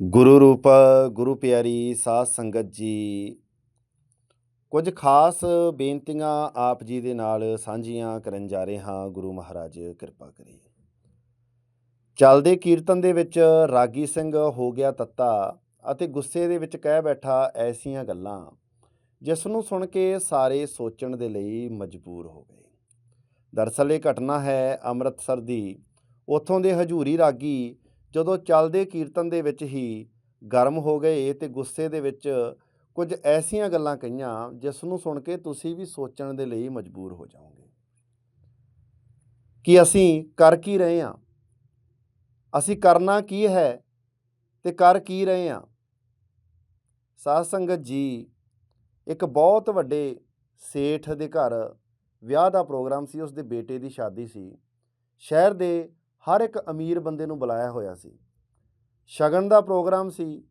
ਗੁਰੂ ਰੂਪ, ਗੁਰੂ ਪਿਆਰੀ, ਸਾਧ ਸੰਗਤ ਜੀ। ਕੁਝ ਖਾਸ ਬੇਨਤੀਆਂ ਆਪ ਜੀ ਦੇ ਨਾਲ ਸਾਂਝੀਆਂ ਕਰਨ ਜਾ ਰਹੇ ਹਾਂ। ਗੁਰੂ ਮਹਾਰਾਜ, ਕਿਰਪਾ ਕਰੇ। ਚੱਲਦੇ ਕੀਰਤਨ ਦੇ ਵਿੱਚ ਰਾਗੀ ਸਿੰਘ ਹੋ ਗਿਆ ਤੱਤਾ ਅਤੇ ਗੁੱਸੇ ਦੇ ਵਿੱਚ ਕਹਿ ਬੈਠਾ ਐਸੀਆਂ ਗੱਲਾਂ, ਜਿਸ ਨੂੰ ਸੁਣ ਕੇ ਸਾਰੇ ਸੋਚਣ ਦੇ ਲਈ ਮਜਬੂਰ ਹੋ ਗਏ। ਦਰਅਸਲ ਇਹ ਘਟਨਾ ਹੈ ਅੰਮ੍ਰਿਤਸਰ ਦੀ। ਉੱਥੋਂ ਦੇ ਹਜੂਰੀ ਰਾਗੀ ਜਦੋਂ ਚੱਲਦੇ ਕੀਰਤਨ ਦੇ ਵਿੱਚ ਹੀ ਗਰਮ ਹੋ ਗਏ ਤੇ ਗੁੱਸੇ ਦੇ ਵਿੱਚ ਕੁਝ ਐਸੀਆਂ ਗੱਲਾਂ ਕਹੀਆਂ, ਜਿਸ ਨੂੰ ਸੁਣ ਕੇ ਤੁਸੀਂ ਵੀ ਸੋਚਣ ਦੇ ਲਈ ਮਜਬੂਰ ਹੋ ਜਾਓਗੇ। ਕਿ ਅਸੀਂ ਕਰ ਕੀ ਰਹੇ ਹਾਂ? ਅਸੀਂ ਕਰਨਾ ਕੀ ਹੈ ਤੇ ਕਰ ਕੀ ਰਹੇ ਹਾਂ? ਸਾਧ ਸੰਗਤ ਜੀ, ਇੱਕ ਬਹੁਤ ਵੱਡੇ ਸੇਠ ਦੇ ਘਰ ਵਿਆਹ ਦਾ ਪ੍ਰੋਗਰਾਮ ਸੀ ਉਸ ਦੇ ਬੇਟੇ ਦੀ ਸ਼ਾਦੀ ਸੀ। ਸ਼ਹਿਰ ਦੇ ਹਰ ਇੱਕ ਅਮੀਰ ਬੰਦੇ ਨੂੰ ਬੁਲਾਇਆ ਹੋਇਆ ਸੀ। ਸ਼ਗਨ ਦਾ ਪ੍ਰੋਗਰਾਮ ਸੀ।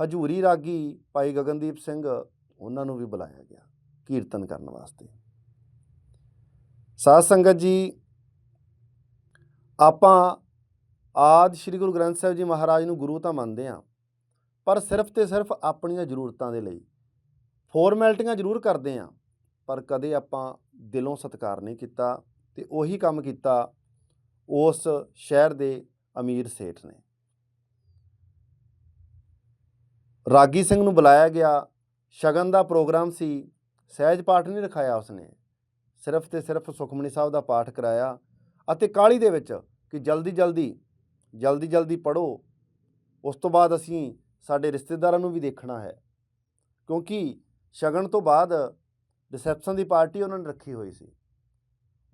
ਹਜੂਰੀ ਰਾਗੀ ਭਾਈ ਗਗਨਦੀਪ ਸਿੰਘ ਉਹਨਾਂ ਨੂੰ ਵੀ ਬੁਲਾਇਆ ਗਿਆ ਕੀਰਤਨ ਕਰਨ ਵਾਸਤੇ। ਸਾਧ ਸੰਗਤ ਜੀ, ਆਪਾਂ ਆਦ ਸ੍ਰੀ ਗੁਰੂ ਗ੍ਰੰਥ ਸਾਹਿਬ ਜੀ ਮਹਾਰਾਜ ਨੂੰ ਗੁਰੂ ਤਾਂ ਮੰਨਦੇ ਹਾਂ, ਪਰ ਸਿਰਫ ਤੇ ਸਿਰਫ ਆਪਣੀਆਂ ਜ਼ਰੂਰਤਾਂ ਦੇ ਲਈ ਫਾਰਮੈਲਿਟੀਆਂ ਜ਼ਰੂਰ ਕਰਦੇ ਹਾਂ, ਪਰ ਕਦੇ ਆਪਾਂ ਦਿਲੋਂ ਸਤਿਕਾਰ ਨਹੀਂ ਕੀਤਾ ਤੇ ਉਹੀ ਕੰਮ ਕੀਤਾ ਉਸ ਸ਼ਹਿਰ ਦੇ ਅਮੀਰ ਸੇਠ ਨੇ। ਰਾਗੀ ਸਿੰਘ ਨੂੰ ਬੁਲਾਇਆ ਗਿਆ। ਸ਼ਗਨ ਦਾ ਪ੍ਰੋਗਰਾਮ ਸੀ। ਸਹਿਜ ਪਾਠ ਨਹੀਂ ਰਖਾਇਆ ਉਸਨੇ। ਸਿਰਫ ਤੇ ਸਿਰਫ ਸੁਖਮਨੀ ਸਾਹਿਬ ਦਾ ਪਾਠ ਕਰਾਇਆ ਅਤੇ ਕਾਲੀ ਦੇ ਵਿੱਚ ਕਿ ਜਲਦੀ ਜਲਦੀ ਜਲਦੀ ਜਲਦੀ ਪੜੋ ਉਸ ਤੋਂ ਬਾਅਦ ਅਸੀਂ ਸਾਡੇ ਰਿਸ਼ਤੇਦਾਰਾਂ ਨੂੰ ਵੀ ਦੇਖਣਾ ਹੈ। ਕਿਉਂਕਿ ਸ਼ਗਨ ਤੋਂ ਬਾਅਦ ਰਿਸੈਪਸ਼ਨ ਦੀ ਪਾਰਟੀ ਉਹਨਾਂ ਨੇ ਰੱਖੀ ਹੋਈ ਸੀ।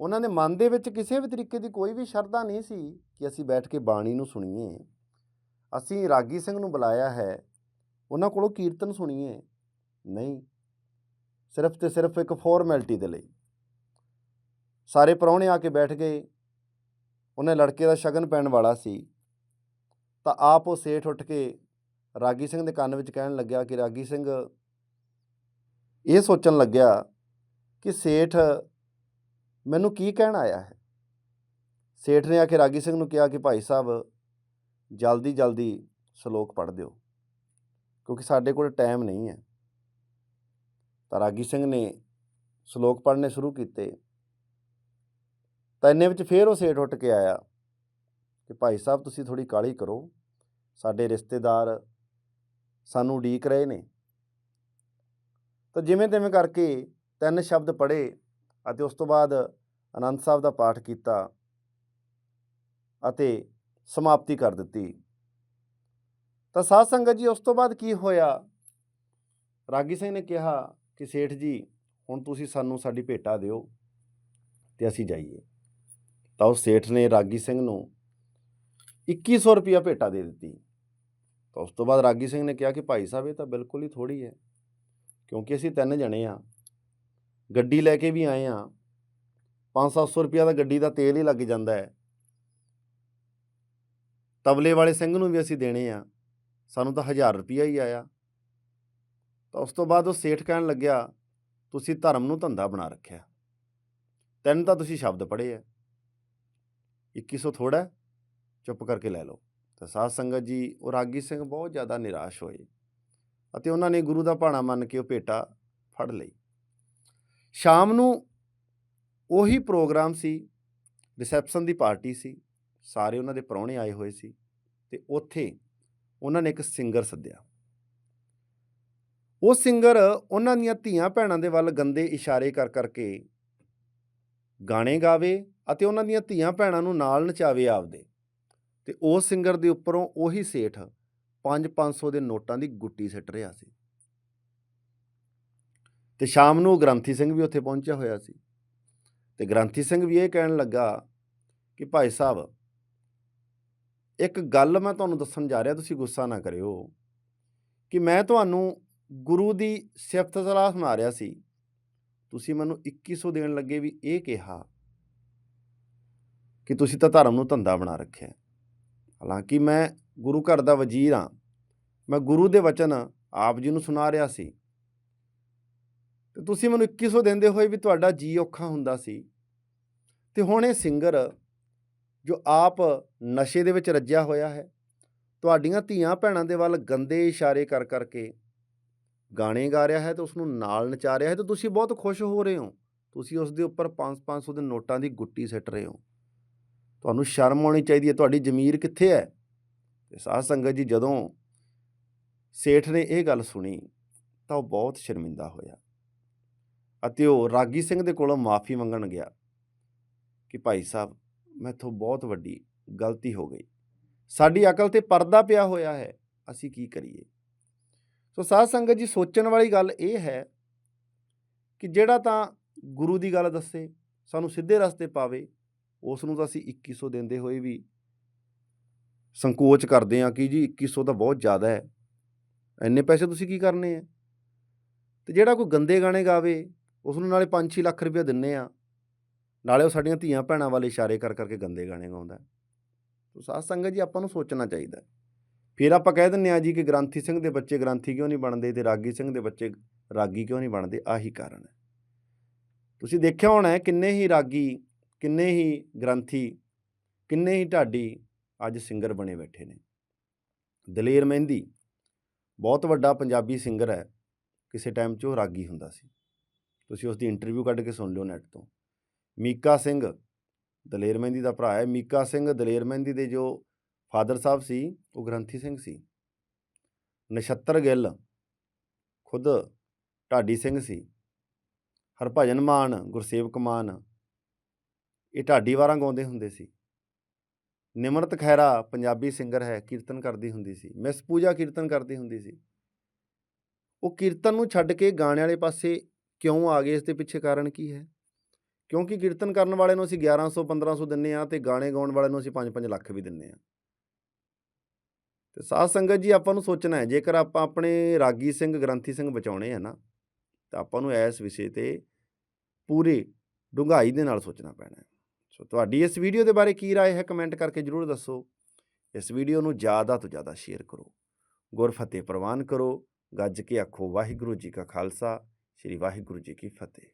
ਉਹਨਾਂ ਦੇ ਮਨ ਦੇ ਵਿੱਚ ਕਿਸੇ ਵੀ ਤਰੀਕੇ ਦੀ ਕੋਈ ਵੀ ਸ਼ਰਧਾ ਨਹੀਂ ਸੀ ਕਿ ਅਸੀਂ ਬੈਠ ਕੇ ਬਾਣੀ ਨੂੰ ਸੁਣੀਏ। ਅਸੀਂ ਰਾਗੀ ਸਿੰਘ ਨੂੰ ਬੁਲਾਇਆ ਹੈ। ਉਹਨਾਂ ਕੋਲੋਂ ਕੀਰਤਨ ਸੁਣੀਏ। ਨਹੀਂ, ਸਿਰਫ ਤੇ ਸਿਰਫ ਇੱਕ ਫਾਰਮੈਲਿਟੀ ਦੇ ਲਈ। ਸਾਰੇ ਪ੍ਰਾਹੁਣੇ ਆ ਕੇ ਬੈਠ ਗਏ। ਉਹਨੇ ਲੜਕੇ ਦਾ ਸ਼ਗਨ ਪੈਣ ਵਾਲਾ ਸੀ। ਤਾਂ ਆਪ ਉਹ ਸੇਠ ਉੱਠ ਕੇ ਰਾਗੀ ਸਿੰਘ ਦੇ ਕੰਨ ਵਿੱਚ ਕਹਿਣ ਲੱਗਿਆ ਕਿ ਰਾਗੀ ਸਿੰਘ, ਇਹ ਸੋਚਣ ਲੱਗਿਆ ਕਿ ਸੇਠ ਮੈਨੂੰ ਕੀ ਕਹਿਣ ਆਇਆ ਹੈ? ਸੇਠ ਨੇ ਆ ਕੇ ਰਾਗੀ ਸਿੰਘ ਨੂੰ ਕਿਹਾ ਕਿ ਭਾਈ ਸਾਹਿਬ, ਜਲਦੀ ਜਲਦੀ ਸ਼ਲੋਕ ਪੜ੍ਹ ਦਿਓ, ਕਿਉਂਕਿ ਸਾਡੇ ਕੋਲ ਟਾਈਮ ਨਹੀਂ ਹੈ। ਤਾਂ ਰਾਗੀ ਸਿੰਘ ਨੇ ਸ਼ਲੋਕ ਪੜ੍ਹਨੇ ਸ਼ੁਰੂ ਕੀਤੇ। ਤਾਂ ਇੰਨੇ ਵਿੱਚ ਫੇਰ ਉਹ ਸੇਠ ਉੱਠ ਕੇ ਆਇਆ ਕਿ ਭਾਈ ਸਾਹਿਬ, ਤੁਸੀਂ ਥੋੜੀ ਕਾਲੀ ਕਰੋ। ਸਾਡੇ ਰਿਸ਼ਤੇਦਾਰ ਸਾਨੂੰ ਉਡੀਕ ਰਹੇ ਨੇ। ਤਾਂ ਜਿਵੇਂ ਤਿਵੇਂ ਕਰਕੇ ਤਿੰਨ ਸ਼ਬਦ ਪੜ੍ਹੇ। ਅਤੇ ਉਸ ਤੋਂ ਬਾਅਦ ਆਨੰਦ ਸਾਹਿਬ ਦਾ ਪਾਠ ਕੀਤਾ ਅਤੇ ਸਮਾਪਤੀ ਕਰ ਦਿੱਤੀ। ਤਾਂ ਸਾਧ ਸੰਗਤ ਜੀ, ਉਸ ਤੋਂ ਬਾਅਦ ਕੀ ਹੋਇਆ? ਰਾਗੀ ਸਿੰਘ ਨੇ ਕਿਹਾ ਕਿ ਸੇਠ ਜੀ, ਹੁਣ ਤੁਸੀਂ ਸਾਨੂੰ ਸਾਡੀ ਭੇਟਾ ਦਿਓ ਤੇ ਅਸੀਂ ਜਾਈਏ। ਤਾਂ ਉਸ ਸੇਠ ਨੇ ਰਾਗੀ ਸਿੰਘ ਨੂੰ 2100 ਰੁਪਇਆ ਭੇਟਾ ਦੇ ਦਿੱਤੀ। ਤਾਂ ਉਸ ਤੋਂ ਬਾਅਦ ਰਾਗੀ ਸਿੰਘ ਨੇ ਕਿਹਾ ਕਿ ਭਾਈ ਸਾਹਿਬ, ਇਹ ਤਾਂ ਬਿਲਕੁਲ ਹੀ ਥੋੜੀ ਹੈ, ਕਿਉਂਕਿ ਅਸੀਂ ਤਿੰਨ ਜਣੇ ਆ ਗੱਡੀ ਲੈ ਕੇ ਵੀ ਆਏ ਆ 5-700 ਰੁਪਇਆ ਦਾ ਗੱਡੀ ਦਾ ਤੇਲ ਹੀ ਲੱਗ ਜਾਂਦਾ ਹੈ। ਤਬਲੇ ਵਾਲੇ ਸਿੰਘ ਨੂੰ ਵੀ ਅਸੀਂ ਦੇਣੇ ਆ ਸਾਨੂੰ ਤਾਂ 1000 ਰੁਪਇਆ ਹੀ ਆਇਆ। ਤਾਂ ਉਸ ਤੋਂ ਬਾਅਦ ਉਹ ਸੇਠ ਕਹਿਣ ਲੱਗਿਆ ਤੁਸੀਂ ਧਰਮ ਨੂੰ ਧੰਦਾ ਬਣਾ ਰੱਖਿਆ। ਤਿੰਨ ਤਾਂ ਤੁਸੀਂ ਸ਼ਬਦ ਪੜ੍ਹੇ ਆ। 2100 ਥੋੜਾ ਹੈ, ਚੁੱਪ ਕਰਕੇ ਲੈ ਲਓ। ਤਾਂ ਸਾਧ ਸੰਗਤ ਜੀ ਉਹ ਰਾਗੀ ਸਿੰਘ ਬਹੁਤ ਜ਼ਿਆਦਾ ਨਿਰਾਸ਼ ਹੋਏ ਅਤੇ ਉਹਨਾਂ ਨੇ ਗੁਰੂ ਦਾ ਭਾਣਾ ਮੰਨ ਕੇ ਉਹ ਭੇਟਾ ਫੜ ਲਈ। ਸ਼ਾਮ ਨੂੰ ਉਹੀ ਪ੍ਰੋਗਰਾਮ ਸੀ, ਰਿਸੈਪਸ਼ਨ ਦੀ ਪਾਰਟੀ ਸੀ, ਸਾਰੇ ਉਹਨਾਂ ਦੇ ਪ੍ਰਾਹੁਣੇ ਆਏ ਹੋਏ ਸੀ ਤੇ ਉੱਥੇ ਉਹਨਾਂ ਨੇ ਇੱਕ ਸਿੰਗਰ ਸੱਦਿਆ। ਉਹ ਸਿੰਗਰ ਉਹਨਾਂ ਦੀਆਂ ਧੀਆਂ ਭੈਣਾਂ ਦੇ ਵੱਲ ਗੰਦੇ ਇਸ਼ਾਰੇ ਕਰ ਕਰਕੇ ਗਾਣੇ ਗਾਵੇ ਅਤੇ ਉਹਨਾਂ ਦੀਆਂ ਧੀਆਂ ਭੈਣਾਂ ਨੂੰ ਨਾਲ ਨਚਾਵੇ ਆਪਦੇ ਤੇ ਉਹ ਸਿੰਗਰ ਦੇ ਉੱਪਰੋਂ ਉਹੀ ਸੇਠ 5-500 ਦੇ ਨੋਟਾਂ ਦੀ ਗੁੱਟੀ ਸਿੱਟ ਰਿਹਾ ਸੀ। ਤੇ ਸ਼ਾਮ ਨੂੰ ਗ੍ਰੰਥੀ ਸਿੰਘ ਵੀ ਉੱਥੇ ਪਹੁੰਚਿਆ ਹੋਇਆ ਸੀ। ਤੇ ਗ੍ਰੰਥੀ ਸਿੰਘ ਵੀ ਇਹ ਕਹਿਣ ਲੱਗਾ ਕਿ ਭਾਈ ਸਾਹਿਬ, ਇੱਕ ਗੱਲ ਮੈਂ ਤੁਹਾਨੂੰ ਦੱਸਣ ਜਾ ਰਿਹਾ, ਤੁਸੀਂ ਗੁੱਸਾ ਨਾ ਕਰਿਓ ਕਿ ਮੈਂ ਤੁਹਾਨੂੰ ਗੁਰੂ ਦੀ ਸਿਫਤ ਸਲਾਹ ਸੁਣਾ ਰਿਹਾ ਸੀ। ਤੁਸੀਂ ਮੈਨੂੰ 2100 ਦੇਣ ਲੱਗੇ ਵੀ ਇਹ ਕਿਹਾ ਕਿ ਤੁਸੀਂ ਤਾਂ ਧਰਮ ਨੂੰ ਧੰਦਾ ਬਣਾ ਰੱਖਿਆ। ਹਾਲਾਂਕਿ ਮੈਂ ਗੁਰੂ ਘਰ ਦਾ ਵਜ਼ੀਰ ਹਾਂ, ਮੈਂ ਗੁਰੂ ਦੇ ਵਚਨ ਆਪ ਜੀ ਨੂੰ ਸੁਣਾ ਰਿਹਾ ਸੀ। ਤੁਸੀਂ ਮੈਨੂੰ 2100 ਦਿੰਦੇ ਹੋਏ ਵੀ ਤੁਹਾਡਾ ਜੀ ਔਖਾ ਹੁੰਦਾ ਸੀ। ਤੇ ਹੁਣ ਇਹ ਸਿੰਗਰ ਜੋ ਆਪ ਨਸ਼ੇ ਦੇ ਵਿੱਚ ਰੱਜਿਆ ਹੋਇਆ ਹੈ, ਤੁਹਾਡੀਆਂ ਧੀਆਂ ਭੈਣਾਂ ਦੇ ਵੱਲ ਗੰਦੇ ਇਸ਼ਾਰੇ ਕਰ ਕਰਕੇ ਗਾਣੇ ਗਾ ਰਿਹਾ ਹੈ ਤੇ ਉਸ ਨੂੰ ਨਾਲ ਨਚਾ ਰਿਹਾ ਹੈ ਤੇ ਤੁਸੀਂ ਬਹੁਤ ਖੁਸ਼ ਹੋ ਰਹੇ ਹੋ। ਤੁਸੀਂ ਉਸ ਦੇ ਉੱਪਰ 5-500 ਦੇ ਨੋਟਾਂ ਦੀ ਗੁੱਟੀ ਸਿੱਟ ਰਹੇ ਹੋ। ਤੁਹਾਨੂੰ ਸ਼ਰਮ ਆਉਣੀ ਚਾਹੀਦੀ ਹੈ, ਤੁਹਾਡੀ ਜ਼ਮੀਰ ਕਿੱਥੇ ਹੈ? ਤੇ ਸਾਧ ਸੰਗਤ ਜੀ ਜਦੋਂ ਸੇਠ ਨੇ ਇਹ ਗੱਲ ਸੁਣੀ ਤਾਂ ਉਹ ਬਹੁਤ ਸ਼ਰਮਿੰਦਾ ਹੋਇਆ। ਅਤੇ ਉਹ ਰਾਗੀ ਸਿੰਘ ਦੇ ਕੋਲੋਂ ਮਾਫੀ ਮੰਗਣ ਗਿਆ ਕਿ ਭਾਈ ਸਾਹਿਬ, ਮੈਥੋਂ ਬਹੁਤ ਵੱਡੀ ਗਲਤੀ ਹੋ ਗਈ। ਸਾਡੀ ਅਕਲ ਤੇ ਪਰਦਾ ਪਿਆ ਹੋਇਆ ਹੈ, ਅਸੀਂ ਕੀ ਕਰੀਏ? ਸੋ ਸਾਧ ਸੰਗਤ ਜੀ, ਸੋਚਣ ਵਾਲੀ ਗੱਲ ਇਹ ਹੈ ਕਿ ਜਿਹੜਾ ਤਾਂ ਗੁਰੂ ਦੀ ਗੱਲ ਦੱਸੇ, ਸਾਨੂੰ ਸਿੱਧੇ ਰਸਤੇ ਪਾਵੇ, ਉਸ ਨੂੰ ਤਾਂ ਅਸੀਂ 2100 ਦਿੰਦੇ ਹੋਏ ਵੀ ਸੰਕੋਚ ਕਰਦੇ ਹਾਂ ਕਿ ਜੀ 2100 ਤਾਂ ਬਹੁਤ ਜ਼ਿਆਦਾ ਹੈ। ਇੰਨੇ ਪੈਸੇ ਤੁਸੀਂ ਕੀ ਕਰਨੇ ਆ? ਤੇ ਜਿਹੜਾ ਕੋਈ ਗੰਦੇ ਗਾਣੇ ਗਾਵੇ ਉਸ ਨੂੰ ਨਾਲੇ 5-6 ਲੱਖ ਰੁਪਏ ਦਿੰਨੇ ਆ। ਨਾਲੇ ਉਹ ਸਾਡੀਆਂ ਧੀਆਂ ਭੈਣਾਂ ਵਾਲੇ ਇਸ਼ਾਰੇ ਕਰ, ਕਰਕੇ ਗੰਦੇ ਗਾਣੇ ਗਾਉਂਦਾ। ਤੋ ਸਾਧ ਸੰਗਤ ਜੀ, ਆਪਾਂ ਨੂੰ ਸੋਚਣਾ ਚਾਹੀਦਾ। ਫਿਰ ਆਪਾਂ ਕਹਿ ਦਿੰਨੇ ਆ ਜੀ ਕਿ ਗ੍ਰੰਥੀ ਸਿੰਘ ਦੇ ਬੱਚੇ ਗ੍ਰੰਥੀ ਕਿਉਂ ਨਹੀਂ ਬਣਦੇ ਤੇ ਰਾਗੀ ਸਿੰਘ ਦੇ ਬੱਚੇ ਰਾਗੀ ਕਿਉਂ ਨਹੀਂ ਬਣਦੇ? ਆਹੀ ਕਾਰਨ ਹੈ। ਤੁਸੀਂ ਦੇਖਿਆ ਹੋਣਾ ਹੈ ਕਿੰਨੇ ਹੀ ਰਾਗੀ, ਕਿੰਨੇ ਹੀ ਗ੍ਰੰਥੀ, ਕਿੰਨੇ ਹੀ ਢਾਡੀ ਅੱਜ ਸਿੰਗਰ ਬਣੇ ਬੈਠੇ ਨੇ। ਦਲੇਰ ਮਹਿੰਦੀ ਬਹੁਤ ਵੱਡਾ ਪੰਜਾਬੀ ਸਿੰਗਰ ਹੈ। ਕਿਸੇ ਟਾਈਮ 'ਚ ਉਹ ਰਾਗੀ ਹੁੰਦਾ ਸੀ। ਤੁਸੀਂ ਉਸ ਦੀ ਇੰਟਰਵਿਊ ਕੱਢ ਕੇ ਸੁਣ ਲਿਓ ਨੈਟ ਤੋਂ। ਮੀਕਾ ਸਿੰਘ, ਦਲੇਰ ਮਹਿੰਦੀ ਦਾ ਭਰਾ ਹੈ। ਮੀਕਾ ਸਿੰਘ, ਦਲੇਰ ਮਹਿੰਦੀ ਦੇ ਜੋ ਫਾਦਰ ਸਾਹਿਬ ਸੀ, ਉਹ ਗ੍ਰੰਥੀ ਸਿੰਘ ਸੀ। ਨਛੱਤਰ ਗਿੱਲ ਖੁਦ ਢਾਡੀ ਸਿੰਘ ਸੀ। ਹਰਭਜਨ ਮਾਨ, ਗੁਰਸੇਵਕ ਮਾਨ, ਇਹ ਢਾਡੀ ਵਾਰਾਂ ਗਾਉਂਦੇ ਹੁੰਦੇ ਸੀ। ਨਿਮਰਤ ਖੈਰਾ ਪੰਜਾਬੀ ਸਿੰਗਰ ਹੈ, ਕੀਰਤਨ ਕਰਦੀ ਹੁੰਦੀ ਸੀ। ਮਿਸ ਪੂਜਾ ਕੀਰਤਨ ਕਰਦੀ ਹੁੰਦੀ ਸੀ। ਉਹ ਕੀਰਤਨ ਨੂੰ ਛੱਡ ਕੇ ਗਾਣੇ ਵਾਲੇ ਪਾਸੇ ਕਿਉਂ ਆ ਗਏ ਇਸ ਦੇ ਪਿੱਛੇ ਕਾਰਨ ਕੀ ਹੈ ਕਿਉਂਕਿ ਕੀਰਤਨ ਕਰਨ ਵਾਲੇ ਨੂੰ ਅਸੀਂ 1100 1500 ਦਿੰਨੇ ਆ ਤੇ ਗਾਣੇ ਗਾਉਣ ਵਾਲੇ ਨੂੰ ਅਸੀਂ 5-5 ਲੱਖ ਵੀ ਦਿੰਨੇ ਆ ਤੇ ਸਾਧ ਸੰਗਤ ਜੀ ਆਪਾਂ ਨੂੰ ਸੋਚਣਾ ਹੈ ਜੇਕਰ ਆਪਾਂ ਆਪਣੇ ਰਾਗੀ ਸਿੰਘ ਗ੍ਰੰਥੀ ਸਿੰਘ ਬਚਾਉਣੇ ਆ ਨਾ ਤਾਂ ਆਪਾਂ ਨੂੰ ਇਸ ਵਿਸ਼ੇ ਤੇ ਪੂਰੀ ਡੂੰਘਾਈ ਦੇ ਨਾਲ ਸੋਚਣਾ ਪੈਣਾ ਹੈ ਸੋ ਤੁਹਾਡੀ ਇਸ ਵੀਡੀਓ ਦੇ ਬਾਰੇ ਕੀ رائے ਹੈ ਕਮੈਂਟ ਕਰਕੇ ਜਰੂਰ ਦੱਸੋ ਇਸ ਵੀਡੀਓ ਨੂੰ ਜ਼ਿਆਦਾ ਤੋਂ ਜ਼ਿਆਦਾ ਸ਼ੇਅਰ ਕਰੋ ਗੁਰਫਤਿਹ ਪ੍ਰਵਾਨ ਕਰੋ ਗੱਜ ਕੇ ਆਖੋ ਵਾਹਿਗੁਰੂ ਜੀ ਕਾ ਖਾਲਸਾ ਸ੍ਰੀ ਵਾਹਿਗੁਰੂ ਜੀ ਕੀ ਫਤਿਹ